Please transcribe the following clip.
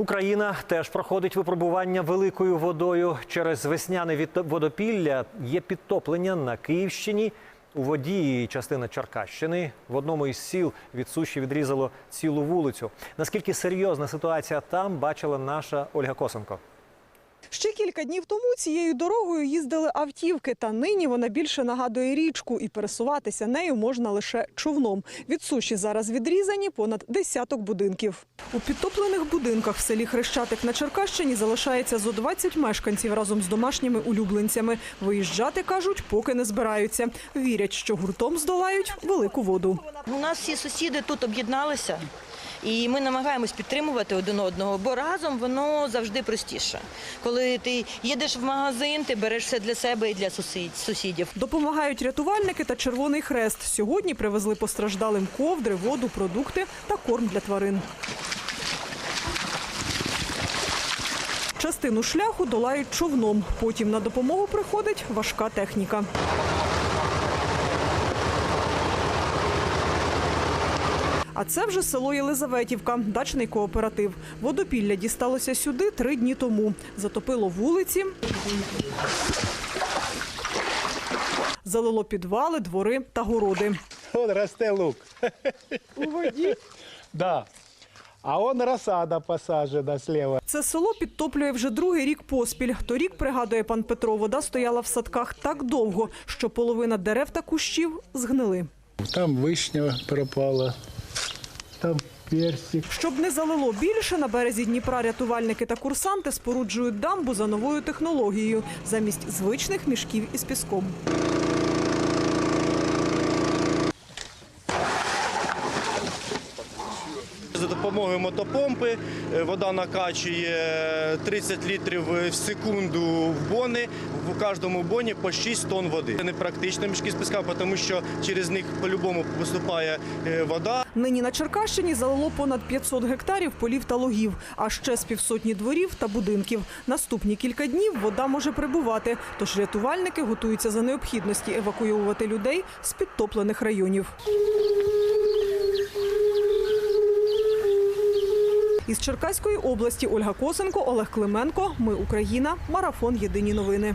Україна теж проходить випробування великою водою. Через весняне водопілля є підтоплення на Київщині. У воді частина Черкащини в одному із сіл від суші відрізало цілу вулицю. Наскільки серйозна ситуація там бачила наша Ольга Косенко. Ще кілька днів тому цією дорогою їздили автівки, та нині вона більше нагадує річку, і пересуватися нею можна лише човном. Від суші зараз відрізані понад десяток будинків. У підтоплених будинках в селі Хрещатик на Черкащині залишається зо 20 мешканців разом з домашніми улюбленцями. Виїжджати кажуть, поки не збираються. Вірять, що гуртом здолають велику воду. У нас всі сусіди тут об'єдналися, і ми намагаємось підтримувати один одного, бо разом воно завжди простіше. Коли ти їдеш в магазин, ти береш все для себе і для сусідів. Допомагають рятувальники та Червоний Хрест. Сьогодні привезли постраждалим ковдри, воду, продукти та корм для тварин. Частину шляху долають човном. Потім на допомогу приходить важка техніка. А це вже село Єлизаветівка, дачний кооператив. Водопілля дісталося сюди три дні тому. Затопило вулиці, залило підвали, двори та городи. Он росте лук. У воді Да. А он рассада посажена слева. це село підтоплює вже другий рік поспіль. Торік, пригадує пан Петро, вода стояла в садках так довго, що половина дерев та кущів згнили. Там вишня пропала, там персик. Щоб не залило більше, на березі Дніпра рятувальники та курсанти споруджують дамбу за новою технологією замість звичних мішків із піском. За допомогою мотопомпи е, вода накачує 30 літрів в секунду в бони. В кожному боні по 6 тонн води. Це не практично мішки з піска, тому що через них по-любому поступає е, вода. Нині на Черкащині залило понад 500 гектарів полів та логів, а ще з півсотні дворів та будинків. Наступні кілька днів вода може прибувати, тож рятувальники готуються за необхідності евакуювати людей з підтоплених районів. Із Черкаської області Ольга Косенко, Олег Клименко. Ми Україна. Марафон. Єдині новини.